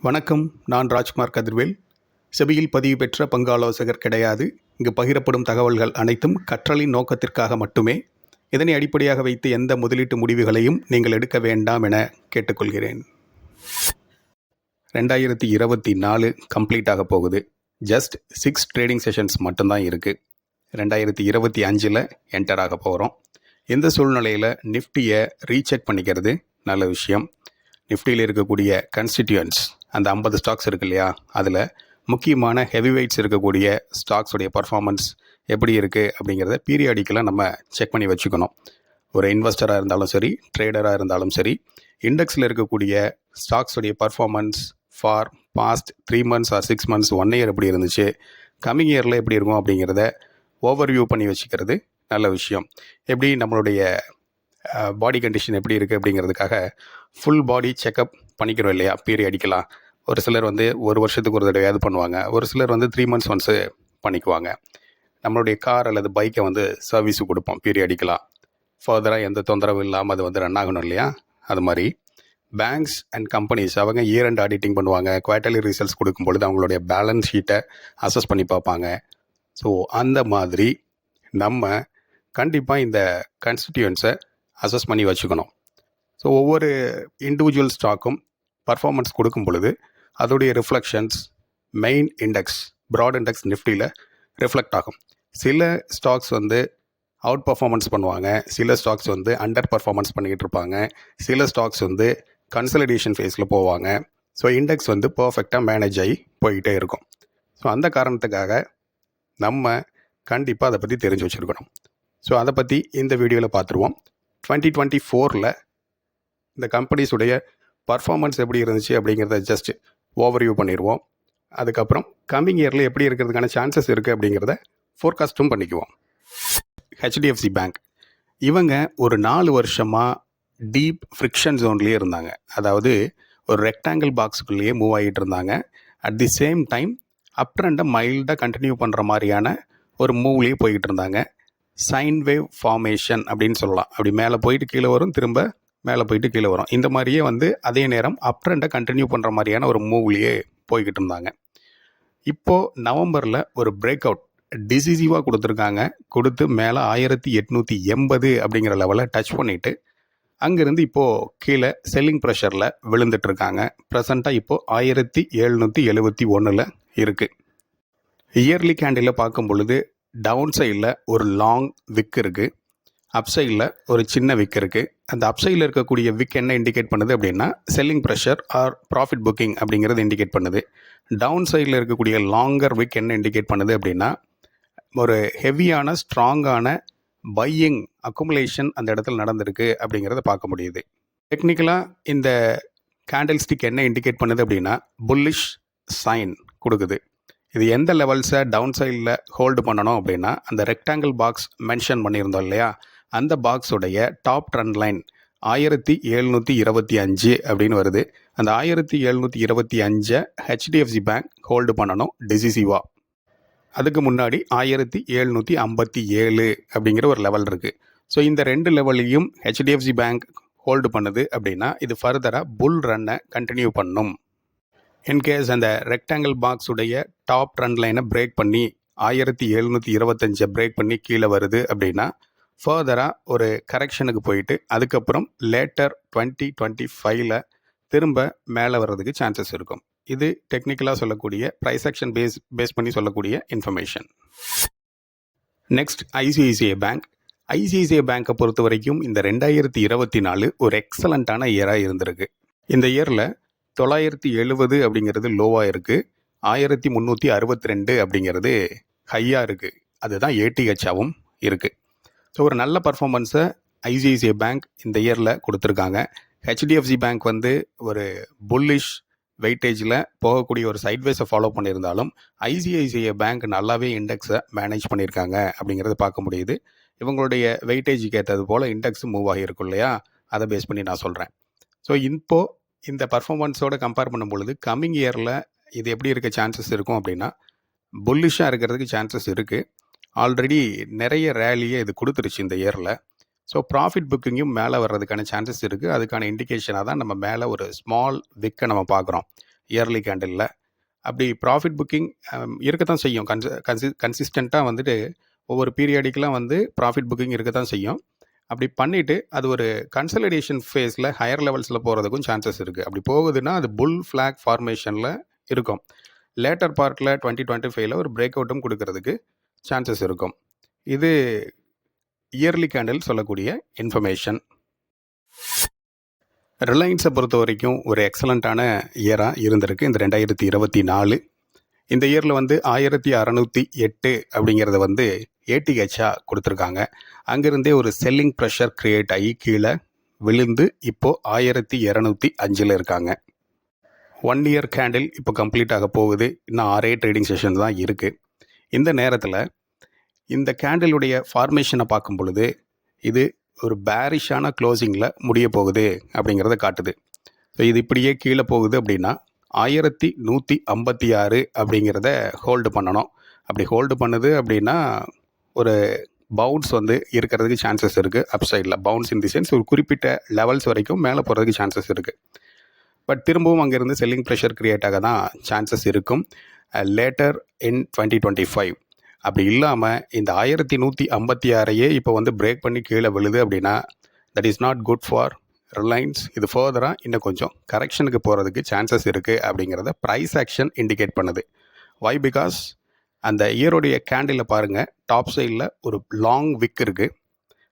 வணக்கம் நான் ராஜ்குமார் கதிர்வேல். செபியில் பதிவு பெற்ற பங்கு ஆலோசகர் கிடையாது. இங்கு பகிரப்படும் தகவல்கள் அனைத்தும் கற்றலின் நோக்கத்திற்காக மட்டுமே. இதனை அடிப்படையாக வைத்து எந்த முதலீட்டு முடிவுகளையும் நீங்கள் எடுக்க வேண்டாம் என கேட்டுக்கொள்கிறேன். ரெண்டாயிரத்தி இருபத்தி நாலு கம்ப்ளீட் ஆக போகுது. ஜஸ்ட் சிக்ஸ் ட்ரேடிங் செஷன்ஸ் மட்டும்தான் இருக்குது ரெண்டாயிரத்தி இருபத்தி அஞ்சில் என்டர் ஆக போகிறோம் இந்த சூழ்நிலையில் நிஃப்டியை ரீசெக் பண்ணிக்கிறது? நல்ல விஷயம். நிஃப்டியில் இருக்கக்கூடிய கன்ஸ்டிடியூன்ஸ் அந்த ஐம்பது ஸ்டாக்ஸ் இருக்கு இல்லையா? அதில் முக்கியமான ஹெவி வெயிட்ஸ் இருக்கக்கூடிய ஸ்டாக்ஸுடைய பர்ஃபார்மன்ஸ் எப்படி இருக்குது அப்படிங்கிறத பீரியாடிக்கலாக நம்ம செக் பண்ணி வச்சுக்கணும். ஒரு இன்வெஸ்டராக இருந்தாலும் சரி ட்ரேடராக இருந்தாலும் சரி இண்டெக்ஸில் இருக்கக்கூடிய ஸ்டாக்ஸுடைய performance for past three months or six months one year எப்படி இருந்துச்சு கம்மிங் இயரில் எப்படி இருக்கும் அப்படிங்கிறத ஓவர்வியூ பண்ணி வச்சுக்கிறது நல்ல விஷயம். எப்படி நம்மளுடைய பாடி கண்டிஷன் எப்படி இருக்குது அப்படிங்கிறதுக்காக ஃபுல் பாடி செக்கப் பண்ணிக்கிறோம் இல்லையா? பீரியடிக்கலாம் ஒரு சிலர் வந்து ஒரு வருஷத்துக்கு ஒரு தடவையாவது பண்ணுவாங்க. ஒரு சிலர் வந்து த்ரீ மந்த்ஸ் ஒன்ஸு பண்ணிக்குவாங்க. நம்மளுடைய கார் அல்லது பைக்கை வந்து சர்வீஸு கொடுப்போம். பீரியடிக்கலாம் ஃபர்தராக எந்த தொந்தரவும் இல்லாமல் அது வந்து ரன் ஆகணும் இல்லையா? அது மாதிரி. பேங்க்ஸ் அண்ட் கம்பெனிஸ் அவங்க இயர் அண்ட் ஆடிட்டிங் பண்ணுவாங்க. குவார்ட்டர்லி ரிசல்ட்ஸ் கொடுக்கும் பொழுது அவங்களுடைய பேலன்ஸ் ஷீட்டை அசஸ் பண்ணி பார்ப்பாங்க. ஸோ அந்த மாதிரி நம்ம கண்டிப்பாக இந்த கன்ஸ்டிடியூன்ஸை அசஸ் பண்ணி வச்சுக்கணும். ஸோ ஒவ்வொரு இண்டிவிஜுவல் ஸ்டாக்கும் பர்ஃபார்மன்ஸ் கொடுக்கும் பொழுது அதோடைய reflections main index broad index நிஃப்டியில் ரிஃப்ளெக்ட் ஆகும். சில ஸ்டாக்ஸ் வந்து அவுட் பர்ஃபார்மன்ஸ் பண்ணுவாங்க சில ஸ்டாக்ஸ் வந்து அண்டர் பர்ஃபார்மன்ஸ் பண்ணிக்கிட்டு இருப்பாங்க சில ஸ்டாக்ஸ் வந்து கன்சலிடேஷன் ஃபேஸில் போவாங்க. ஸோ இண்டெக்ஸ் வந்து பர்ஃபெக்டாக மேனேஜ் ஆகி போய்கிட்டே இருக்கும். ஸோ அந்த காரணத்துக்காக நம்ம கண்டிப்பாக அதை பற்றி தெரிஞ்சு வச்சுருக்கணும். ஸோ அதை பற்றி இந்த வீடியோவில் பார்த்துருவோம் டுவெண்ட்டி டுவெண்ட்டி ஃபோரில் இந்த கம்பெனிஸுடைய பர்ஃபார்மன்ஸ் எப்படி இருந்துச்சு அப்படிங்கிறத ஜஸ்ட் ஓவர்வியூ பண்ணிடுவோம். அதுக்கப்புறம் கம்மிங் இயரில் எப்படி இருக்கிறதுக்கான சான்சஸ் இருக்குது அப்படிங்கிறத ஃபோர்காஸ்ட்டும் பண்ணிக்குவோம். ஹெச்டிஎஃப்சி பேங்க் இவங்க ஒரு நாலு வருஷமாக டீப் ஃப்ரிக்ஷன் ஜோன்லேயே இருந்தாங்க. அதாவது ஒரு ரெக்டாங்கிள் பாக்ஸுக்குள்ளேயே மூவ் ஆகிட்டு இருந்தாங்க. At the same time up ட்ரெண்டை மைல்டாக கண்டினியூ பண்ணுற மாதிரியான ஒரு மூவ்லேயே போய்கிட்டு இருந்தாங்க. சைன் வேவ் ஃபார்மேஷன் அப்படின்னு சொல்லலாம். அப்படி மேலே போயிட்டு கீழே வரும் திரும்ப மேலே போயிட்டு கீழே வரும். இந்த மாதிரியே வந்து அதே நேரம் அப் ட்ரெண்டை கண்டினியூ பண்ணுற மாதிரியான ஒரு மூவ்லேயே போய்கிட்டு இருந்தாங்க. இப்போது நவம்பரில் ஒரு பிரேக் அவுட் டிசிசிவாக கொடுத்துருக்காங்க. கொடுத்து மேலே ஆயிரத்தி எட்நூற்றி எண்பது அப்படிங்கிற லெவலில் டச் பண்ணிவிட்டு அங்கேருந்து இப்போது கீழே செல்லிங் ப்ரெஷரில் விழுந்துட்டுருக்காங்க. ப்ரெசண்ட்டாக இப்போது ஆயிரத்தி எழுநூற்றி எழுபத்தி ஒன்றில் இருக்குது இயர்லி கேண்டிலில் பார்க்கும் பொழுது டவுன் சைடில் ஒரு லாங் விக் இருக்குது அப்சைடில் ஒரு சின்ன விக் இருக்குது அந்த அப்சைடில் இருக்கக்கூடிய விக் என்ன இண்டிகேட் பண்ணுது அப்படின்னா selling pressure or profit booking அப்படிங்கிறது இண்டிகேட் பண்ணுது. டவுன் சைடில் இருக்கக்கூடிய லாங்கர் விக் என்ன இண்டிகேட் பண்ணுது அப்படின்னா ஒரு ஹெவியான ஸ்ட்ராங்கான பையிங் அக்குமுலேஷன் அந்த இடத்துல நடந்திருக்கு அப்படிங்கிறத பார்க்க முடியுது. டெக்னிக்கலாக இந்த கேண்டில் ஸ்டிக் என்ன இண்டிகேட் பண்ணுது அப்படின்னா புல்லிஷ் சைன் கொடுக்குது. இது எந்த லெவல்ஸை டவுன் சைடில் ஹோல்டு பண்ணணும் அப்படின்னா அந்த ரெக்டாங்கிள் பாக்ஸ் மென்ஷன் பண்ணியிருந்தோம் இல்லையா அந்த பாக்ஸுடைய டாப் ட்ரெண்ட் லைன் ஆயிரத்தி எழுநூற்றி இருபத்தி அஞ்சு அப்படின்னு வருது. அந்த ஆயிரத்தி எழுநூற்றி இருபத்தி அஞ்சை ஹெச்டிஎஃப்சி பேங்க் ஹோல்டு பண்ணணும் டிசிசிவா அதுக்கு முன்னாடி ஆயிரத்தி எழுநூற்றி ஐம்பத்தி ஏழு அப்படிங்கிற ஒரு லெவல் இருக்குது ஸோ இந்த ரெண்டு லெவலையும் ஹெச்டிஎஃப்சி பேங்க் ஹோல்டு பண்ணுது அப்படின்னா இது ஃபர்தராக புல் ரன்னை கண்டினியூ பண்ணும். இன்கேஸ் அந்த ரெக்டாங்கிள் பாக்ஸுடைய டாப் ட்ரெண்ட் லைனை பிரேக் பண்ணி ஆயிரத்தி எழுநூற்றி இருபத்தஞ்சை பிரேக் பண்ணி கீழே வருது அப்படின்னா ஃபர்தராக ஒரு கரெக்ஷனுக்கு போயிட்டு அதுக்கப்புறம் லேட்டர் டுவெண்ட்டி டுவெண்ட்டி ஃபைவ்ல திரும்ப மேலே வர்றதுக்கு சான்சஸ் இருக்கும். இது டெக்னிக்கலாக சொல்லக்கூடிய ப்ரைஸ் ஆக்ஷன் பேஸ் பேஸ் பண்ணி சொல்லக்கூடிய information next ICICI bank ICICI பேங்க்கை பொறுத்த வரைக்கும் இந்த ரெண்டாயிரத்தி இருபத்தி நாலு ஒரு எக்ஸலண்ட்டான இயராக இருந்திருக்கு. இந்த இயரில் தொள்ளாயிரத்தி எழுபது அப்படிங்கிறது லோவாக இருக்குது ஆயிரத்தி முந்நூற்றி அறுபத்தி ரெண்டு அப்படிங்கிறது ஹையாக இருக்குது அதுதான் ஏடிஹெச்சாகவும் இருக்குது ஸோ ஒரு நல்ல பர்ஃபார்மன்ஸை ஐசிஐசிஐ பேங்க் இந்த இயரில் கொடுத்துருக்காங்க. ஹெச்டிஎஃப்சி பேங்க் வந்து ஒரு புல்லிஷ் வெயிட்டேஜில் போகக்கூடிய ஒரு சைட்வேஸை ஃபாலோ பண்ணியிருந்தாலும் ஐசிஐசிஐ பேங்க் நல்லாவே இண்டெக்ஸை மேனேஜ் பண்ணியிருக்காங்க அப்படிங்கிறத பார்க்க முடியுது. இவங்களுடைய வெயிட்டேஜுக்கு ஏற்றது போல் இண்டெக்ஸ் மூவ் ஆகியிருக்கும் இல்லையா? அதை பேஸ் பண்ணி நான் சொல்கிறேன் ஸோ இப்போ இந்த பர்ஃபார்மன்ஸோடு கம்பேர் பண்ணும் பொழுது கம்மிங் இயரில் இது எப்படி இருக்க சான்சஸ் இருக்கும் அப்படின்னா புல்லிஷாக இருக்கிறதுக்கு சான்சஸ் இருக்குது ஆல்ரெடி நிறைய ரேலியை இது கொடுத்துருச்சு இந்த இயரில் ஸோ ப்ராஃபிட் புக்கிங்கும் மேலே வர்றதுக்கான சான்சஸ் இருக்குது அதுக்கான இண்டிகேஷனாக தான் நம்ம மேலே ஒரு ஸ்மால் விக்கை நம்ம பார்க்குறோம் இயர்லி கேண்டிலில் அப்படி ப்ராஃபிட் புக்கிங் இருக்க தான் செய்யும். கன்சி கன்சி கன்சிஸ்டண்ட்டாக வந்துட்டு ஒவ்வொரு பீரியாடிக்கெலாம் வந்து ப்ராஃபிட் புக்கிங் இருக்க தான் செய்யும். அப்படி பண்ணிவிட்டு அது ஒரு கன்சலிடேஷன் ஃபேஸில் ஹையர் லெவல்ஸில் போகிறதுக்கும் சான்சஸ் இருக்குது அப்படி போகுதுன்னா அது புல் ஃப்ளாக் ஃபார்மேஷனில் இருக்கும். லேட்டர் பார்ட்டில் டுவெண்ட்டி டுவெண்ட்டி ஃபைவ்ல ஒரு பிரேக் அவுட்டும் கொடுக்கறதுக்கு சான்சஸ் இருக்கும். இது இயர்லி கேண்டில் சொல்லக்கூடிய இன்ஃபர்மேஷன் ரிலையன்ஸை பொறுத்த வரைக்கும் ஒரு எக்ஸலண்ட்டான இயராக இருந்திருக்கு. இந்த ரெண்டாயிரத்தி இருபத்தி நாலு. இந்த இயரில் வந்து ஆயிரத்தி அறநூற்றி எட்டு அப்படிங்கிறத வந்து ஏடிஹெச்சாக கொடுத்துருக்காங்க. அங்கேருந்தே ஒரு செல்லிங் ப்ரெஷர் க்ரியேட் ஆகி கீழே விழுந்து இப்போது ஆயிரத்தி இரநூத்தி அஞ்சில் இருக்காங்க. ஒன் இயர் கேண்டில் இப்போ கம்ப்ளீட் ஆக போகுது. இன்னும் ஆறே ட்ரேடிங் செஷன் தான் இருக்குது இந்த நேரத்தில் இந்த கேண்டிலுடைய ஃபார்மேஷனை பார்க்கும் பொழுது இது ஒரு பேரிஷான க்ளோசிங்கில் முடிய போகுது அப்படிங்கிறத காட்டுது. ஸோ இது இப்படியே கீழே போகுது அப்படின்னா ஆயிரத்தி நூற்றி ஐம்பத்தி ஆறு அப்படிங்கிறத ஹோல்டு பண்ணணும். அப்படி ஹோல்டு பண்ணுது அப்படின்னா ஒரு பவுன்ஸ் வந்து இருக்கிறதுக்கு சான்சஸ் இருக்குது அப் சைடில் பவுன்ஸ் இன் தி சென்ஸ் ஒரு குறிப்பிட்ட லெவல்ஸ் வரைக்கும் மேலே போகிறதுக்கு சான்சஸ் இருக்குது பட் திரும்பவும் அங்கேருந்து செல்லிங் ப்ரெஷர் க்ரியேட் ஆக தான் சான்சஸ் இருக்கும். Later in twenty twenty five அப்படி இல்லாமல் இந்த ஆயிரத்தி நூற்றி ஐம்பத்தி ஆறையே இப்போ வந்து பிரேக் பண்ணி கீழே விழுது அப்படின்னா that is not good for Reliance இது ஃபர்தராக இன்னும் கொஞ்சம் கரெக்ஷனுக்கு போகிறதுக்கு சான்சஸ் இருக்குது அப்படிங்கிறத ப்ரைஸ் ஆக்ஷன் இண்டிகேட் பண்ணுது. வை பிகாஸ் அந்த இயருடைய கேண்டிலில் பாருங்கள் டாப் சைடில் ஒரு லாங் விக் இருக்குது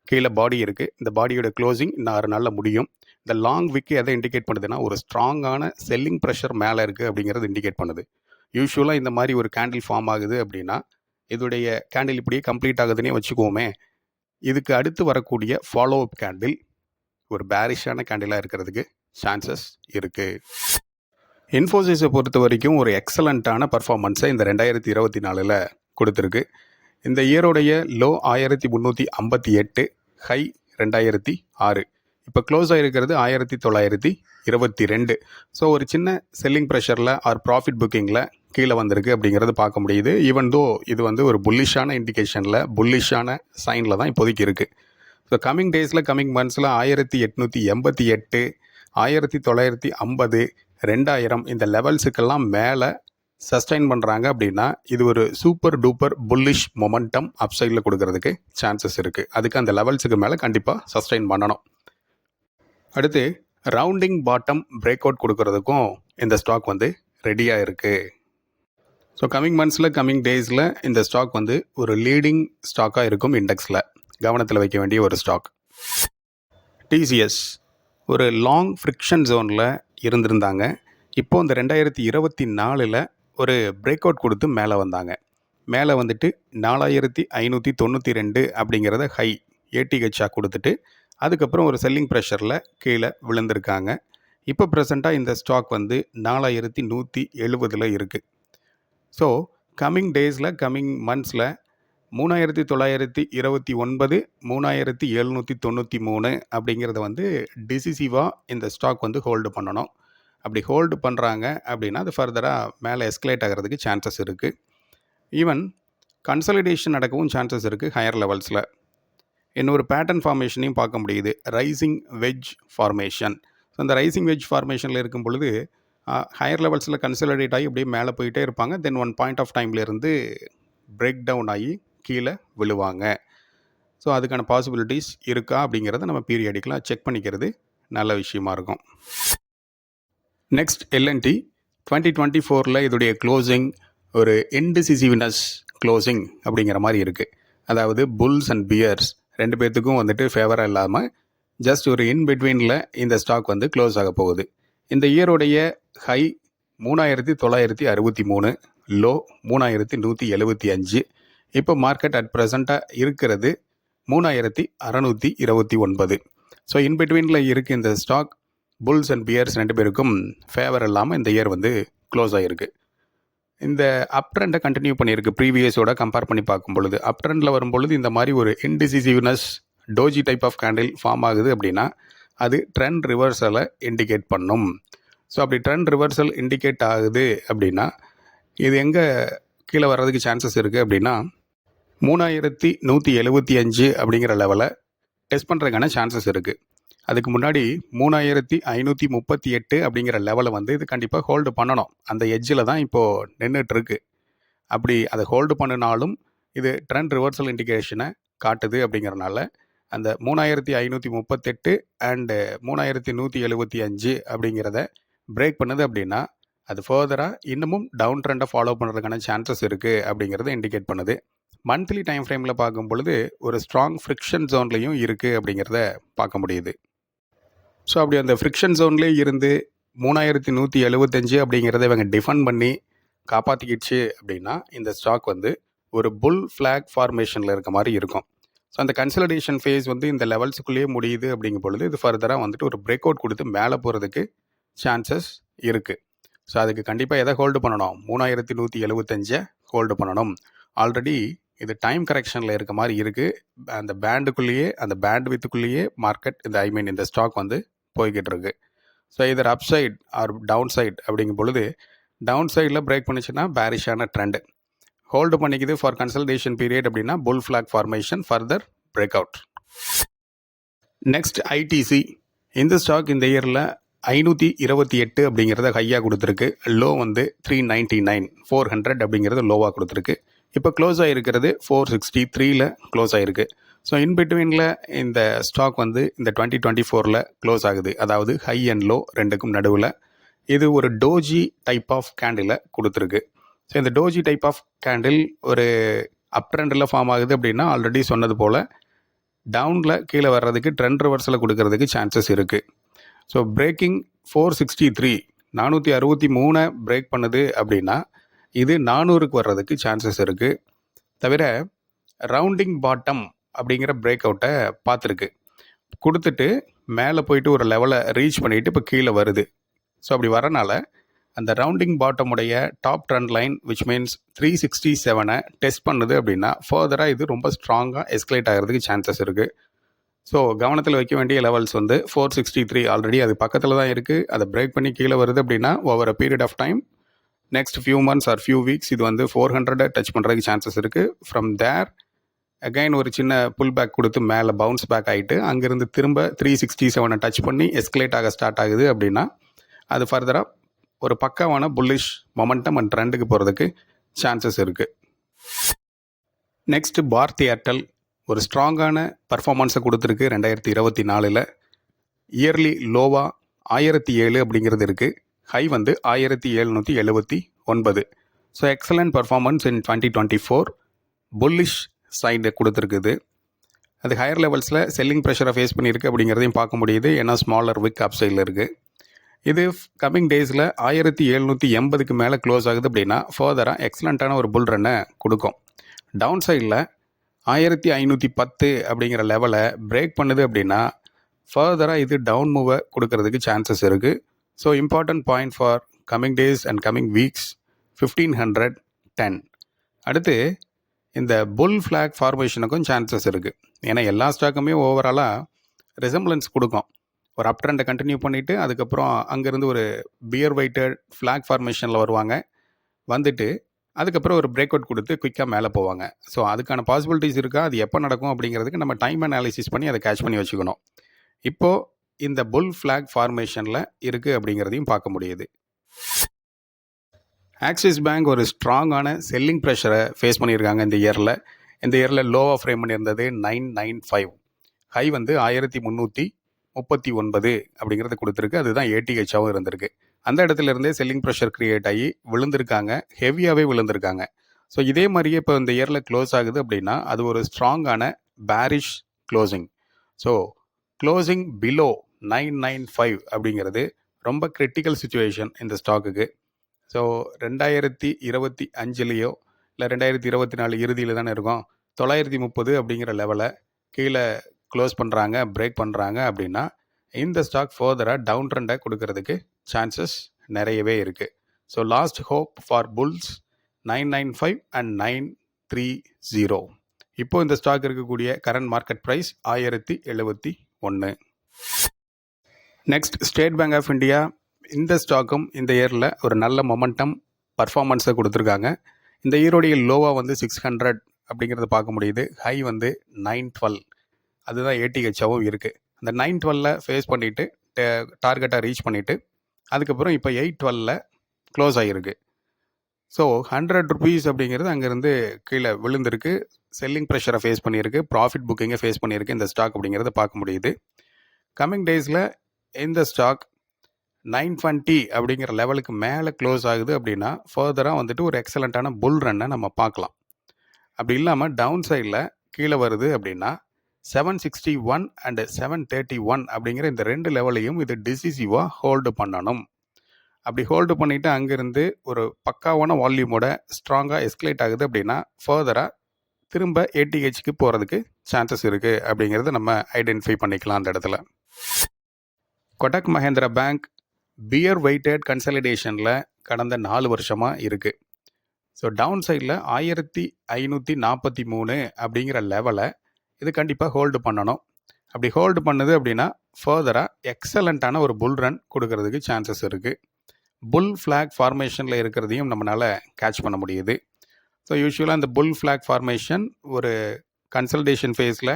கீழே பாடி இருக்குது இந்த பாடியோட க்ளோசிங் இன்னும் ஆறு நாளில் முடியும். இந்த லாங் விக்கு எதை இண்டிகேட் பண்ணுதுன்னா ஒரு ஸ்ட்ராங்கான செல்லிங் ப்ரெஷர் மேலே இருக்குது அப்படிங்கிறது இண்டிகேட் பண்ணுது. யூஸ்வலாக இந்த மாதிரி ஒரு கேண்டில் ஃபார்ம் ஆகுது அப்படின்னா இதோடைய கேண்டில் இப்படியே கம்ப்ளீட் ஆகுதுன்னே வச்சுக்குவோமே இதுக்கு அடுத்து வரக்கூடிய ஃபாலோ அப் கேண்டில் ஒரு பேரிஷான கேண்டிலாக இருக்கிறதுக்கு சான்சஸ் இருக்குது இன்ஃபோசிஸை பொறுத்த வரைக்கும் ஒரு எக்ஸலண்ட்டான பர்ஃபார்மன்ஸை இந்த ரெண்டாயிரத்தி இருபத்தி நாலில் கொடுத்துருக்கு. இந்த இயருடைய லோ ஆயிரத்தி முந்நூற்றி ஐம்பத்தி எட்டு ஹை ரெண்டாயிரத்தி ஆறு. இப்போ க்ளோஸ் ஆகிருக்கிறது ஆயிரத்தி தொள்ளாயிரத்தி இருபத்தி ரெண்டு. ஸோ ஒரு சின்ன செல்லிங் ப்ரெஷரில் ஆர் ப்ராஃபிட் புக்கிங்கில் கீழே வந்திருக்கு அப்படிங்கிறது பார்க்க முடியுது. ஈவன் தோ இது வந்து ஒரு புல்லிஷான இண்டிகேஷனில் புல்லிஷான சைனில் தான் இப்போதைக்கு இருக்குது ஸோ கம்மிங் டேஸில் கம்மிங் மந்த்ஸில் ஆயிரத்தி எட்நூற்றி எண்பத்தி எட்டு ஆயிரத்தி தொள்ளாயிரத்தி ஐம்பது ரெண்டாயிரம் இந்த லெவல்ஸுக்கெல்லாம் மேலே சஸ்டைன் பண்ணுறாங்க அப்படின்னா இது ஒரு சூப்பர் டூப்பர் புல்லிஷ் மொமெண்டம் அப்சைடில் கொடுக்கறதுக்கு சான்சஸ் இருக்குது அதுக்கு அந்த லெவல்ஸுக்கு மேலே கண்டிப்பாக சஸ்டைன் பண்ணணும். அடுத்து ரவுண்டிங் பாட்டம் பிரேக் அவுட் கொடுக்கறதுக்கும் இந்த ஸ்டாக் வந்து ரெடியாக இருக்குது ஸோ கம்மிங் மந்த்ஸில் கம்மிங் டேஸில் இந்த ஸ்டாக் வந்து ஒரு லீடிங் ஸ்டாக்காக இருக்கும் இண்டெக்ஸில் கவனத்தில் வைக்க வேண்டிய ஒரு ஸ்டாக் டிசிஎஸ் ஒரு லாங் ஃப்ரிக்ஷன் ஜோனில் இருந்திருந்தாங்க. இப்போ இந்த ரெண்டாயிரத்தி இருபத்தி நாலில் ஒரு பிரேக் அவுட் கொடுத்து மேலே வந்தாங்க. மேலே வந்துட்டு நாலாயிரத்தி ஐநூற்றி தொண்ணூற்றி ரெண்டு அப்படிங்கிறத ஹை ஏடிஹெச்சாக கொடுத்துட்டு அதுக்கப்புறம் ஒரு செல்லிங் ப்ரெஷரில் கீழே விழுந்திருக்காங்க. இப்போ ப்ரெசண்ட்டாக இந்த ஸ்டாக் வந்து நாலாயிரத்தி நூற்றி எழுபதில் இருக்குது ஸோ கம்மிங் டேஸில் கம்மிங் மந்த்ஸில் மூணாயிரத்தி தொள்ளாயிரத்தி இருபத்தி ஒன்பது மூணாயிரத்தி எழுநூற்றி தொண்ணூற்றி மூணு அப்படிங்கிறத வந்து டிசிசிவாக இந்த ஸ்டாக் வந்து ஹோல்டு பண்ணணும். அப்படி ஹோல்டு பண்ணுறாங்க அப்படின்னா அது ஃபர்தராக மேலே எஸ்கலேட் ஆகிறதுக்கு சான்சஸ் இருக்குது ஈவன் கன்சலிடேஷன் நடக்கவும் சான்சஸ் இருக்குது ஹையர் லெவல்ஸில் இன்னொரு பேட்டர்ன் ஃபார்மேஷனையும் பார்க்க முடியுது. ரைசிங் வெஜ் ஃபார்மேஷன் ஸோ அந்த ரைசிங் வெஜ் ஃபார்மேஷனில் இருக்கும் பொழுது ஹையர் லெவல்ஸில் கன்சல்டேட் ஆகி அப்படியே மேலே போயிட்டே இருப்பாங்க. தென் ஒன் பாயிண்ட் ஆஃப் டைம்லேருந்து பிரேக் டவுன் ஆகி கீழே விழுவாங்க. ஸோ அதுக்கான பாசிபிலிட்டிஸ் இருக்கா அப்படிங்கிறத நம்ம பீரியடிக்கலாக செக் பண்ணிக்கிறது நல்ல விஷயமா இருக்கும். நெக்ஸ்ட் எல்என்டி டுவெண்ட்டி டுவெண்ட்டி ஃபோரில் இதோடைய க்ளோசிங் ஒரு இன்டிசிசிவ்னஸ் க்ளோசிங் அப்படிங்கிற மாதிரி இருக்குது அதாவது புல்ஸ் அண்ட் பியர்ஸ் ரெண்டு பேர்த்துக்கும் வந்துட்டு ஃபேவராக இல்லாமல் ஜஸ்ட் ஒரு இன் பிட்வீனில் இந்த ஸ்டாக் வந்து க்ளோஸ் ஆக போகுது. இந்த இயருடைய ஹை மூணாயிரத்தி தொள்ளாயிரத்தி அறுபத்தி மூணு லோ மூணாயிரத்தி நூற்றி எழுபத்தி அஞ்சு. இப்போ மார்க்கெட் அட் ப்ரெசண்ட்டாக இருக்கிறது மூணாயிரத்தி அறநூற்றி இருபத்தி ஒன்பது. ஸோ இன்பிட்வீனில் இருக்குது இந்த ஸ்டாக் புல்ஸ் அண்ட் பியர்ஸ் ரெண்டு பேருக்கும் ஃபேவர் இல்லாமல் இந்த இயர் வந்து க்ளோஸ் ஆகிருக்கு இந்த அப் ட்ரெண்டை கண்டினியூ பண்ணியிருக்கு ப்ரீவியஸோட கம்பேர் பண்ணி பார்க்கும் பொழுது. அப் ட்ரெண்டில் வரும்பொழுது இந்த மாதிரி ஒரு indecisiveness doji type of candle form ஆகுது அப்படின்னா அது ட்ரெண்ட் ரிவர்சலை இண்டிகேட் பண்ணும். ஸோ அப்படி ட்ரெண்ட் ரிவர்சல் இண்டிகேட் ஆகுது அப்படின்னா இது எங்கே கீழே வர்றதுக்கு சான்சஸ் இருக்குது அப்படின்னா மூணாயிரத்தி நூற்றி எழுபத்தி அஞ்சு அப்படிங்கிற லெவலை டெஸ்ட் பண்ணுறதுக்கான சான்சஸ் இருக்குது அதுக்கு முன்னாடி மூணாயிரத்தி ஐநூற்றி முப்பத்தி எட்டு அப்படிங்கிற லெவலை வந்து இது கண்டிப்பாக ஹோல்டு பண்ணணும். அந்த எஜ்ஜில் தான் இப்போது நின்றுட்டுருக்கு அப்படி அதை ஹோல்டு பண்ணினாலும் இது ட்ரெண்ட் ரிவர்சல் இண்டிகேஷனை காட்டுது அப்படிங்கிறனால அந்த மூணாயிரத்தி ஐநூற்றி முப்பத்தெட்டு அண்டு மூணாயிரத்தி நூற்றி எழுபத்தி அஞ்சு அப்படிங்கிறத பிரேக் பண்ணுது அப்படின்னா அது ஃபர்தராக இன்னமும் டவுன் ட்ரெண்டை ஃபாலோ பண்ணுறதுக்கான சான்சஸ் இருக்குது அப்படிங்கிறத இண்டிகேட் பண்ணுது. மந்த்லி டைம் ஃப்ரேமில் பார்க்கும் பொழுது ஒரு ஸ்ட்ராங் ஃப்ரிக்ஷன் ஜோன்லேயும் இருக்குது அப்படிங்கிறத பார்க்க முடியுது. ஸோ அப்படி அந்த ஃப்ரிக்ஷன் ஜோன்லேயே இருந்து மூணாயிரத்தி நூற்றி எழுபத்தஞ்சு அப்படிங்கிறத இவங்க டிஃபன் பண்ணி காப்பாற்றிக்கிடுச்சு அப்படின்னா இந்த ஸ்டாக் வந்து ஒரு புல் ஃப்ளாக் ஃபார்மேஷனில் இருக்க மாதிரி இருக்கும். அந்த கன்சல்டேஷன் ஃபேஸ் வந்து இந்த லெவல்ஸுக்குள்ளேயே முடியுது அப்படிங்கும் பொழுது இது ஃபர்தராக வந்துட்டு ஒரு பிரேக் அவுட் கொடுத்து மேலே போகிறதுக்கு சான்சஸ் இருக்குது ஸோ அதுக்கு கண்டிப்பாக எதை ஹோல்டு பண்ணணும்? மூணாயிரத்தி நூற்றி எழுபத்தஞ்சை ஹோல்டு பண்ணணும். ஆல்ரெடி இது டைம் கரெக்ஷனில் இருக்க மாதிரி இருக்குது அந்த பேண்டுக்குள்ளேயே அந்த பேண்ட் வித்துக்குள்ளேயே மார்க்கெட் இந்த ஐ மீன் இந்த ஸ்டாக் வந்து போய்கிட்டு இருக்கு. So either up side or down side அப்படிங்கும் பொழுது டவுன் சைடில் பிரேக் பண்ணிச்சுன்னா பேரிஷான ட்ரெண்டு ஹோல்டு பண்ணிக்குது ஃபார் கன்சல்டேஷன் பீரியட் அப்படின்னா bull flag formation further break out next ITC இந்த ஸ்டாக் இந்த இயரில் ஐநூற்றி இருபத்தி எட்டு அப்படிங்கிறத ஹையாக கொடுத்துருக்கு. லோ வந்து three ninety nine four hundred அப்படிங்கிறது லோவாக கொடுத்துருக்கு. இப்போ க்ளோஸ் ஆகிருக்கிறது ஃபோர் சிக்ஸ்டி த்ரீல க்ளோஸ் ஆகிருக்கு ஸோ இன் பிட்வீனில் இந்த ஸ்டாக் வந்து இந்த டுவெண்ட்டி டுவெண்ட்டி ஃபோரில் க்ளோஸ் ஆகுது. அதாவது ஹை அண்ட் லோ ரெண்டுக்கும் நடுவில். இது ஒரு டோஜி டைப் ஆஃப் கேண்டிலை கொடுத்துருக்கு. ஸோ இந்த டோஜி டைப் ஆஃப் கேண்டில் ஒரு அப் ட்ரெண்டில் ஃபார்ம் ஆகுது அப்படின்னா ஆல்ரெடி சொன்னது போல் டவுனில் கீழே வர்றதுக்கு ட்ரெண்ட் ரிவர்ஸில் கொடுக்கறதுக்கு சான்சஸ் இருக்குது so breaking four sixty three நானூற்றி அறுபத்தி மூணை பிரேக் பண்ணுது அப்படின்னா இது நானூறுக்கு வர்றதுக்கு சான்சஸ் இருக்குது தவிர ரவுண்டிங் பாட்டம் அப்படிங்கிற பிரேக் அவுட்டை பார்த்துருக்கு. கொடுத்துட்டு மேலே போயிட்டு ஒரு லெவலை ரீச் பண்ணிவிட்டு இப்போ கீழே வருது. ஸோ அப்படி வரனால அந்த rounding பாட்டமுடைய top trend line which means three sixty செவனை test பண்ணுது அப்படின்னா ஃபர்தராக இது ரொம்ப ஸ்ட்ராங்காக எஸ்கலேட் ஆகிறதுக்கு சான்சஸ் இருக்குது ஸோ கவனத்தில் வைக்க வேண்டிய லெவல்ஸ் வந்து ஃபோர் சிக்ஸ்டி த்ரீ ஆல்ரெடி அது பக்கத்தில் தான் இருக்குது அதை பிரேக் பண்ணி கீழே வருது அப்படின்னா over a period of time next few months or few weeks இது வந்து ஃபோர் ஹண்ட்ரடை டச் பண்ணுறதுக்கு சான்சஸ் இருக்குது ஃப்ரம் தேர் அகைன் ஒரு சின்ன புல் பேக் கொடுத்து மேலே பவுன்ஸ் பேக் ஆகிட்டு அங்கேருந்து திரும்ப த்ரீ சிக்ஸ்டி செவனை டச் பண்ணி எஸ்கலேட் ஆக ஸ்டார்ட் ஆகுது அப்படின்னா அது ஃபர்தராக ஒரு பக்காவான புல்லிஷ் மொமெண்டம் அண்ட் ட்ரெண்டுக்கு போகிறதுக்கு சான்சஸ் இருக்குது நெக்ஸ்ட்டு பாரதி ஏர்டெல் ஒரு ஸ்ட்ராங்கான பர்ஃபார்மன்ஸை கொடுத்துருக்கு ரெண்டாயிரத்தி இருபத்தி நாலில். இயர்லி லோவா ஆயிரத்தி ஏழு அப்படிங்கிறது இருக்குது ஹை வந்து ஆயிரத்தி எழுநூற்றி எழுபத்தி ஒன்பது. So excellent performance in twenty twenty four bullish side கொடுத்துருக்குது. அது ஹையர் லெவல்ஸில் செல்லிங் ப்ரெஷரை ஃபேஸ் பண்ணியிருக்கு அப்படிங்கிறதையும் பார்க்க முடியுது. ஏன்னா ஸ்மாலர் விக் அப் சைடில் இருக்குது இது கம்மிங் டேஸில் ஆயிரத்தி எழுநூற்றி எண்பதுக்கு மேலே க்ளோஸ் ஆகுது அப்படின்னா ஃபர்தராக எக்ஸலண்ட்டான ஒரு புல் ரன்னை கொடுக்கும். டவுன் சைடில் ஆயிரத்தி ஐநூற்றி பத்து அப்படிங்கிற லெவலை பிரேக் பண்ணுது அப்படின்னா ஃபர்தராக இது டவுன் மூவை கொடுக்கறதுக்கு சான்சஸ் இருக்குது so important point for coming days and coming weeks fifteen hundred ten அடுத்து இந்த புல் ஃப்ளாக் ஃபார்மேஷனுக்கும் சான்சஸ் இருக்குது ஏன்னா எல்லா ஸ்டாக்குமே ஓவராலாக ரிசம்பிளன்ஸ் கொடுக்கும். ஒரு அப் ட்ரெண்டை கண்டினியூ பண்ணிவிட்டு அதுக்கப்புறம் அங்கேருந்து ஒரு பியர் வெயிட்டட் ஃப்ளாக் ஃபார்மேஷனில் வருவாங்க. வந்துட்டு அதுக்கப்புறம் ஒரு பிரேக் அவுட் கொடுத்து குயிக்காக மேலே போவாங்க. ஸோ அதுக்கான பாசிபிலிட்டிஸ் இருக்கா? அது எப்போ நடக்கும் அப்படிங்கிறதுக்கு நம்ம டைம் அனாலிசிஸ் பண்ணி அதை கேட்ச் பண்ணி வச்சுக்கணும். இப்போது இந்த புல் ஃப்ளாக் ஃபார்மேஷனில் இருக்குது அப்படிங்கிறதையும் பார்க்க முடியுது. ஆக்சிஸ் பேங்க் ஒரு ஸ்ட்ராங்கான செல்லிங் ப்ரெஷரை ஃபேஸ் பண்ணியிருக்காங்க இந்த இயரில் இந்த இயரில் லோவாக ஃப்ரேம் பண்ணியிருந்தது நைன் நைன் ஃபைவ் ஹை வந்து ஆயிரத்தி முந்நூற்றி முப்பத்தி ஒன்பது அப்படிங்கிறது கொடுத்துருக்கு. அதுதான் ஏடிஹெச்சாகவும் இருந்திருக்கு. அந்த இடத்துல இருந்தே செல்லிங் ப்ரெஷர் க்ரியேட் ஆகி விழுந்திருக்காங்க. ஹெவியாகவே விழுந்திருக்காங்க. ஸோ இதே மாதிரியே இப்போ இந்த இயரில் க்ளோஸ் ஆகுது அப்படின்னா அது ஒரு ஸ்ட்ராங்கான bearish closing so closing below nine nine five அப்படிங்கிறது ரொம்ப கிரிட்டிக்கல் சுச்சுவேஷன் இந்த ஸ்டாக்குக்கு ஸோ ரெண்டாயிரத்தி இருபத்தி அஞ்சுலேயோ இல்லை ரெண்டாயிரத்தி இருபத்தி நாலு இறுதியில் தானே இருக்கும். தொள்ளாயிரத்தி முப்பது அப்படிங்கிற லெவலை கீழே க்ளோஸ் பண்ணுறாங்க பிரேக் பண்ணுறாங்க அப்படின்னா இந்த ஸ்டாக் ஃபர்தராக டவுன் ட்ரெண்டை கொடுக்கறதுக்கு சான்சஸ் நிறையவே இருக்குது so last hope for bulls nine nine five and nine three zero இப்போது இந்த ஸ்டாக் இருக்கக்கூடிய கரண்ட் மார்க்கெட் ப்ரைஸ் ஆயிரத்தி எழுபத்தி ஒன்று next State Bank of India இந்த ஸ்டாக்கும் இந்த இயரில் ஒரு நல்ல மொமெண்டம் பர்ஃபார்மன்ஸை கொடுத்துருக்காங்க. இந்த இயருடைய லோவாக வந்து சிக்ஸ் ஹண்ட்ரட் அப்படிங்கிறத பார்க்க முடியுது. ஹை வந்து நைன் டுவெல் அதுதான் ஏடிஹெச்சாகவும் இருக்குது அந்த நைன் டுவெல்ல ஃபேஸ் பண்ணிவிட்டு டார்கெட்டாக ரீச் பண்ணிவிட்டு அதுக்கப்புறம் இப்போ எயிட் டுவெல்ல க்ளோஸ் ஆகிருக்கு ஸோ ஹண்ட்ரட் ருபீஸ் அப்படிங்கிறது அங்கேருந்து கீழே விழுந்திருக்கு. செல்லிங் ப்ரெஷரை ஃபேஸ் பண்ணியிருக்கு. ப்ராஃபிட் புக்கிங்கை ஃபேஸ் பண்ணியிருக்கு இந்த ஸ்டாக் அப்படிங்கிறத பார்க்க முடியுது. கம்மிங் டேஸில் இந்த ஸ்டாக் நைன் டுவெண்ட்டி அப்படிங்கிற லெவலுக்கு மேலே க்ளோஸ் ஆகுது அப்படின்னா ஃபர்தராக வந்துட்டு ஒரு எக்ஸலண்ட்டான புல் ரன்னை நம்ம பார்க்கலாம். அப்படி இல்லாமல் டவுன் சைடில் கீழே வருது அப்படின்னா seven sixty one and seven thirty one அப்படிங்கிற இந்த ரெண்டு லெவலையும் இது டிசிசிவாக ஹோல்டு பண்ணணும். அப்படி ஹோல்டு பண்ணிவிட்டு அங்கேருந்து ஒரு பக்காவான வால்யூமோட ஸ்ட்ராங்காக எஸ்கலேட் ஆகுது அப்படின்னா ஃபர்தராக திரும்ப ஏடிஹெச்க்கு போகிறதுக்கு சான்சஸ் இருக்குது அப்படிங்கிறத நம்ம ஐடென்டிஃபை பண்ணிக்கலாம் அந்த இடத்துல. Kotak Mahindra bank bear weighted கன்சலிடேஷனில் கடந்த நாலு வருஷமாக இருக்குது ஸோ டவுன் சைடில் ஆயிரத்தி ஐநூற்றி நாற்பத்தி மூணு அப்படிங்கிற லெவலை இது கண்டிப்பாக ஹோல்டு பண்ணணும். அப்படி ஹோல்டு பண்ணுது அப்படின்னா ஃபர்தராக எக்ஸலண்ட்டான ஒரு புல் ரன் கொடுக்கறதுக்கு சான்சஸ் இருக்குது புல் ஃப்ளாக் ஃபார்மேஷனில் இருக்கிறதையும் நம்மளால் கேட்ச் பண்ண முடியுது. ஸோ யூஸ்வலாக அந்த புல் ஃப்ளாக் ஃபார்மேஷன் ஒரு கன்சல்டேஷன் ஃபேஸில்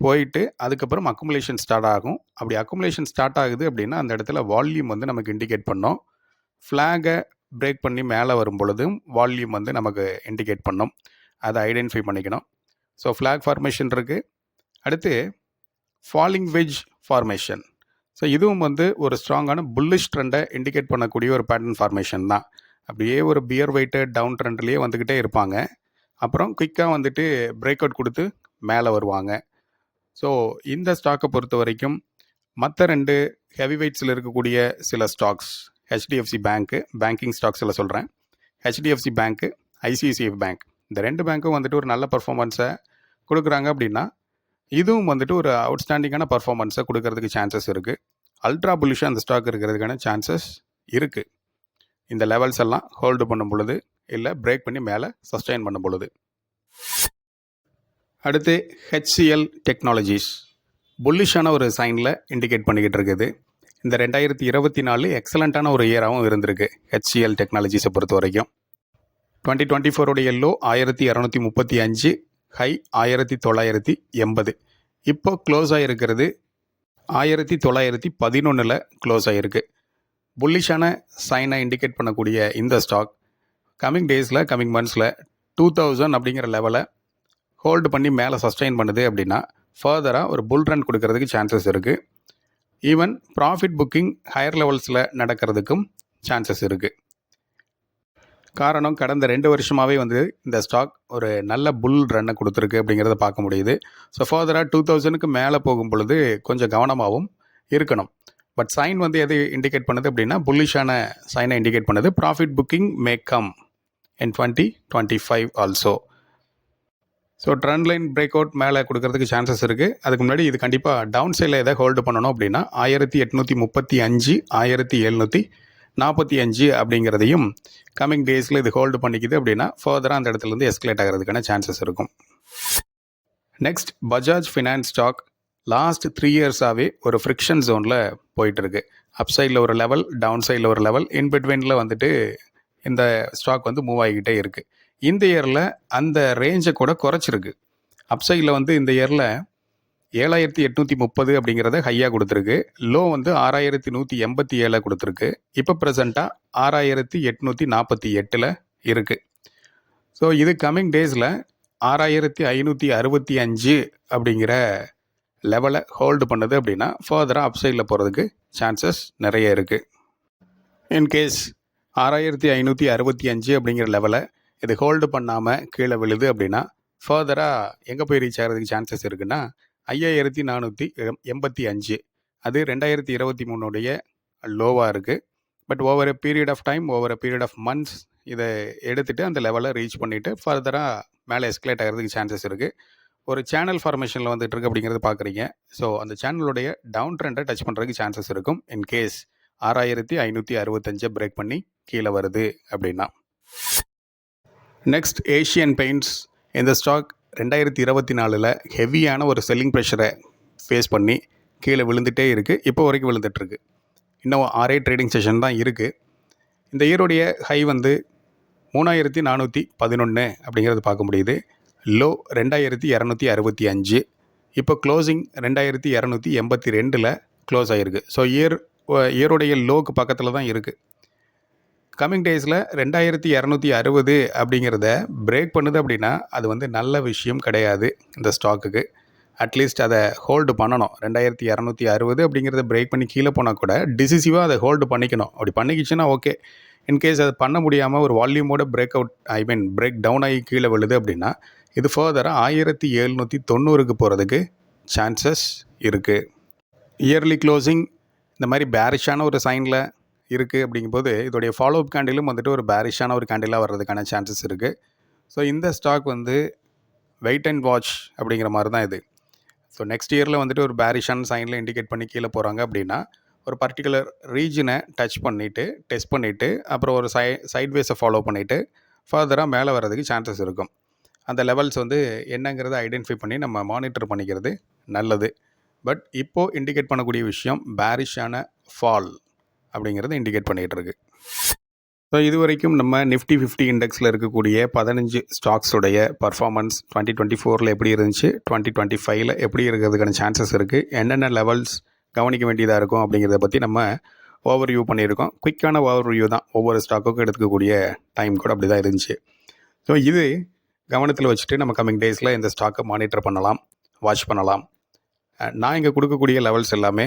போயிட்டு அதுக்கப்புறம் அக்குமுலேஷன் ஸ்டார்ட் ஆகும். அப்படி அக்குமுலேஷன் ஸ்டார்ட் ஆகுது அப்படின்னா அந்த இடத்துல வால்யூம் வந்து நமக்கு இண்டிகேட் பண்ணோம். ஃப்ளாகை பிரேக் பண்ணி மேலே வரும் பொழுதும் வால்யூம் வந்து நமக்கு இண்டிகேட் பண்ணும். அதை ஐடென்டிஃபை பண்ணிக்கணும். ஸோ ஃப்ளாக் ஃபார்மேஷன் இருக்குது அடுத்து ஃபாலிங் வெஜ் ஃபார்மேஷன் ஸோ இதுவும் வந்து ஒரு ஸ்ட்ராங்கான புல்லிஷ் ட்ரெண்டை இண்டிகேட் பண்ணக்கூடிய ஒரு பேட்டர்ன் ஃபார்மேஷன் தான். அப்படியே ஒரு பியர் வெயிட்டட் டவுன் ட்ரெண்ட்லேயே வந்துக்கிட்டே இருப்பாங்க. அப்புறம் குயிக்காக வந்துட்டு பிரேக் அவுட் கொடுத்து மேலே வருவாங்க. ஸோ இந்த ஸ்டாக்கை பொறுத்த வரைக்கும் மற்ற ரெண்டு ஹெவி வெயிட்ஸில் இருக்கக்கூடிய சில ஸ்டாக்ஸ் ஹெச்டிஎஃப்சி பேங்க்கு பேங்கிங் ஸ்டாக்ஸில் சொல்கிறேன் ஹெச்டிஎஃப்சி பேங்க்கு ஐசிஐசிஎஃப் பேங்க் இந்த ரெண்டு பேங்க்கும் வந்துட்டு ஒரு நல்ல பர்ஃபார்மன்ஸை கொடுக்குறாங்க அப்படின்னா இதுவும் வந்துட்டு ஒரு அவுட்ஸ்டாண்டிங்கான பர்ஃபார்மன்ஸை கொடுக்கறதுக்கு சான்சஸ் இருக்குது அல்ட்ரா புலிஷாக அந்த ஸ்டாக் இருக்கிறதுக்கான சான்சஸ் இருக்குது இந்த லெவல்ஸ் எல்லாம் ஹோல்டு பண்ணும் பொழுது இல்லை பிரேக் பண்ணி மேலே சஸ்டெயின் பண்ணும் பொழுது. அடுத்து ஹெச்சிஎல் டெக்னாலஜிஸ் புல்லிஷான ஒரு சைனில் இண்டிகேட் பண்ணிக்கிட்டு இருக்குது. இந்த ரெண்டாயிரத்தி இருபத்தி நாலு எக்ஸலண்ட்டான ஒரு இயராகவும் இருந்திருக்கு ஹெச்சிஎல் டெக்னாலஜிஸை பொறுத்த வரைக்கும் டுவெண்ட்டி டுவெண்ட்டி ஃபோருடைய லோ ஆயிரத்தி இரநூத்தி முப்பத்தி அஞ்சு ஹை ஆயிரத்தி தொள்ளாயிரத்தி எண்பது. இப்போ க்ளோஸ் ஆகிருக்கிறது ஆயிரத்தி தொள்ளாயிரத்தி பதினொன்றில் க்ளோஸ் ஆகிருக்கு புல்லிஷான சைனை இண்டிகேட் பண்ணக்கூடிய இந்த ஸ்டாக் கம்மிங் டேஸில் கம்மிங் மந்த்ஸில் டூ தௌசண்ட் அப்படிங்கிற லெவலை ஹோல்டு பண்ணி மேலே சஸ்டெயின் பண்ணுது அப்படின்னா ஃபர்தராக ஒரு புல் ரன் கொடுக்கறதுக்கு சான்சஸ் இருக்குது ஈவன் ப்ராஃபிட் புக்கிங் ஹையர் லெவல்ஸில் நடக்கிறதுக்கும் சான்சஸ் இருக்குது காரணம் கடந்த ரெண்டு வருஷமாகவே வந்து இந்த ஸ்டாக் ஒரு நல்ல புல் ரன்னை கொடுத்துருக்கு அப்படிங்கிறத பார்க்க முடியுது. ஸோ ஃபர்தராக டூ தௌசண்ட்க்கு மேலே போகும் பொழுது கொஞ்சம் கவனமாகவும் இருக்கணும். பட் சைன் வந்து எது இண்டிகேட் பண்ணுது அப்படின்னா புல்லிஷான சைனை இண்டிகேட் பண்ணுது. Profit booking may come in twenty twenty five also so trend line break out மேலே கொடுக்கறதுக்கு சான்சஸ் இருக்குது அதுக்கு முன்னாடி இது கண்டிப்பாக டவுன் சைடில் எதை ஹோல்டு பண்ணணும் அப்படின்னா ஆயிரத்தி எட்நூற்றி முப்பத்தி அஞ்சு ஆயிரத்தி எழுநூற்றி நாற்பத்தி அஞ்சு அப்படிங்கிறதையும் கம்மிங் டேஸில் இது ஹோல்டு பண்ணிக்குது அப்படின்னா ஃபர்தராக அந்த இடத்துலேருந்து எஸ்கலேட் ஆகிறதுக்கான சான்சஸ் இருக்கும். Next Bajaj finance stock last three இயர்ஸாகவே ஒரு ஃப்ரிக்ஷன் ஜோனில் போயிட்டுருக்கு. அப் சைடில் ஒரு லெவல் டவுன் சைடில் ஒரு லெவல் இன் பிட்வீனில் வந்துட்டு இந்த ஸ்டாக் வந்து மூவ் ஆகிக்கிட்டே இருக்குது இந்த இயரில் அந்த ரேஞ்சை கூட குறைச்சிருக்கு. அப் சைடில் வந்து இந்த இயரில் ஏழாயிரத்தி எட்நூற்றி முப்பது அப்படிங்கிறத ஹையாக கொடுத்துருக்கு. லோ வந்து ஆறாயிரத்தி நூற்றி எண்பத்தி ஏழை கொடுத்துருக்கு. இப்போ ப்ரெசண்ட்டாக ஆறாயிரத்தி எட்நூற்றி நாற்பத்தி எட்டில் இருக்குது ஸோ இது கம்மிங் டேஸில் ஆறாயிரத்தி ஐநூற்றி அறுபத்தி அஞ்சு அப்படிங்கிற லெவலை ஹோல்டு பண்ணுது அப்படின்னா ஃபர்தராக அப்சைடில் போகிறதுக்கு சான்சஸ் நிறைய இருக்குது இன்கேஸ் ஆறாயிரத்தி ஐநூற்றி அறுபத்தி அஞ்சு அப்படிங்கிற லெவலை இது ஹோல்டு பண்ணாமல் கீழே விழுது அப்படின்னா ஃபர்தராக எங்கே போய் ரீச் ஆகிறதுக்கு சான்சஸ் இருக்குன்னா ஐயாயிரத்தி நானூற்றி எண்பத்தி அஞ்சு. அது ரெண்டாயிரத்தி இருபத்தி மூணுடைய லோவாக இருக்குது but over a period of time over a period of months இதை எடுத்துகிட்டு அந்த லெவலை ரீச் பண்ணிவிட்டு ஃபர்தராக மேலே எஸ்கலேட் ஆகிறதுக்கு சான்சஸ் இருக்குது ஒரு சேனல் ஃபார்மேஷனில் வந்துட்டு இருக்கு அப்படிங்கிறது பார்க்குறீங்க ஸோ அந்த சேனலுடைய டவுன் ட்ரெண்டை டச் பண்ணுறதுக்கு சான்சஸ் இருக்கும். இன் கேஸ் ஆறாயிரத்தி ஐநூற்றி அறுபத்தஞ்சை பிரேக் பண்ணி கீழே வருது அப்படின்னா. நெக்ஸ்ட் ஏஷியன் பெயிண்ட்ஸ் இந்த ஸ்டாக் ரெண்டாயிரத்தி இருபத்தி நாலில் ஹெவியான ஒரு செல்லிங் ப்ரெஷரை ஃபேஸ் பண்ணி கீழே விழுந்துகிட்டே இருக்குது இப்போ வரைக்கும் விழுந்துட்டுருக்கு. இன்னும் ஆறே ட்ரேடிங் செஷன் தான் இருக்குது இந்த இயருடைய ஹை வந்து மூணாயிரத்தி நானூற்றி பதினொன்று அப்படிங்கிறது பார்க்க முடியுது. லோ ரெண்டாயிரத்தி இரநூத்தி அறுபத்தி அஞ்சு. இப்போ க்ளோசிங் ரெண்டாயிரத்தி இரநூத்தி எண்பத்தி ரெண்டில் க்ளோஸ் ஆகிருக்கு ஸோ இயர் இயருடைய லோக்கு பக்கத்தில் தான் இருக்குது கம்மிங் டேஸில் ரெண்டாயிரத்தி இரநூத்தி அறுபது அப்படிங்கிறத பிரேக் பண்ணுது அப்படின்னா அது வந்து நல்ல விஷயம் கிடையாது இந்த ஸ்டாக்குக்கு அட்லீஸ்ட் அதை ஹோல்டு பண்ணணும். ரெண்டாயிரத்தி இரநூத்தி அறுபது அப்படிங்கிறத பிரேக் பண்ணி கீழே போனால் கூட டிசிசிவாக அதை ஹோல்டு பண்ணிக்கணும். அப்படி பண்ணிக்கிச்சுன்னா ஓகே இன்கேஸ் அது பண்ண முடியாமல் ஒரு வால்யூமோட break out I mean break down ஆகி கீழே விழுது அப்படின்னா இது ஃபர்தராக ஆயிரத்தி எழுநூற்றி தொண்ணூறுக்கு போகிறதுக்கு சான்சஸ் இருக்குது இயர்லி க்ளோசிங் இந்த மாதிரி பேரிஷான ஒரு சைனில் இருக்குது அப்படிங்கும்போது இதோடைய ஃபாலோ அப் கேண்டிலும் வந்துட்டு ஒரு பேரிஷான ஒரு கேண்டிலாக வர்றதுக்கான சான்சஸ் இருக்குது ஸோ இந்த ஸ்டாக் வந்து வெயிட் அண்ட் வாட்ச் அப்படிங்கிற மாதிரி தான் இது. ஸோ நெக்ஸ்ட் இயரில் வந்துட்டு ஒரு பேரிஷான சைனில் இண்டிகேட் பண்ணி கீழே போகிறாங்க அப்படின்னா ஒரு பர்டிகுலர் ரீஜனை டச் பண்ணிவிட்டு டெஸ்ட் பண்ணிவிட்டு அப்புறம் ஒரு சை சைட்வேஸை ஃபாலோ பண்ணிவிட்டு ஃபர்தராக மேலே வர்றதுக்கு சான்சஸ் இருக்கும். அந்த லெவல்ஸ் வந்து என்னங்கிறத ஐடென்டிஃபை பண்ணி நம்ம மானிட்டர் பண்ணிக்கிறது நல்லது. பட் இப்போது இண்டிகேட் பண்ணக்கூடிய விஷயம் பேரிஷான ஃபால் அப்படிங்கிறத இண்டிகேட் பண்ணிகிட்டு இருக்கு. ஸோ இது வரைக்கும் நம்ம நிஃப்டி ஃபிஃப்டி இண்டெக்ஸில் இருக்கக்கூடிய பதினஞ்சு ஸ்டாக்ஸுடைய பர்ஃபார்மன்ஸ் டுவெண்ட்டி டுவெண்ட்டி ஃபோரில் எப்படி இருந்துச்சு? டுவெண்ட்டி டுவெண்ட்டி ஃபைவ்ல எப்படி இருக்கிறதுக்கான சான்சஸ் இருக்குது என்னென்ன லெவல்ஸ் கவனிக்க வேண்டியதாக இருக்கும்? அப்படிங்கிறத பற்றி நம்ம ஓவர் வியூ பண்ணியிருக்கோம். குயிக்கான ஓவர் வியூ தான். ஒவ்வொரு ஸ்டாக்குக்கும் எடுத்துக்கக்கூடிய டைம் கூட அப்படி தான் இருந்துச்சு. ஸோ இது கவனத்தில் வச்சுட்டு நம்ம கம்மிங் டேஸில் இந்த ஸ்டாக்கை மானிட்டர் பண்ணலாம். வாட்ச் பண்ணலாம். நான் இங்கே கொடுக்கக்கூடிய லெவல்ஸ் எல்லாமே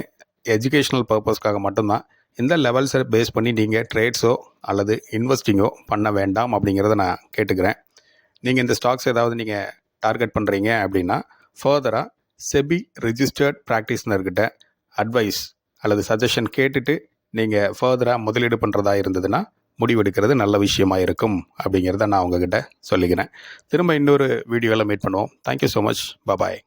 எஜுகேஷ்னல் பர்பஸ்க்காக மட்டும்தான். இந்த லெவல்ஸை பேஸ் பண்ணி நீங்கள் ட்ரேட்ஸோ அல்லது இன்வெஸ்டிங்கோ பண்ண வேண்டாம் அப்படிங்கிறத நான் கேட்டுக்கிறேன். நீங்கள் இந்த ஸ்டாக்ஸ் ஏதாவது நீங்கள் டார்கெட் பண்ணுறீங்க அப்படின்னா ஃபர்தராக செபி ரிஜிஸ்டர்ட் ப்ராக்டிஸ்னர்கிட்ட அட்வைஸ் அல்லது சஜஷன் கேட்டுட்டு நீங்கள் ஃபர்தராக முதலீடு பண்ணுறதா இருந்ததுன்னா முடிவெடுக்கிறது நல்ல விஷயமா இருக்கும் அப்படிங்கிறத நான் உங்ககிட்ட சொல்லிக்கிறேன். திரும்ப இன்னொரு வீடியோவில் மீட் பண்ணுவோம். Thank you so much bye bye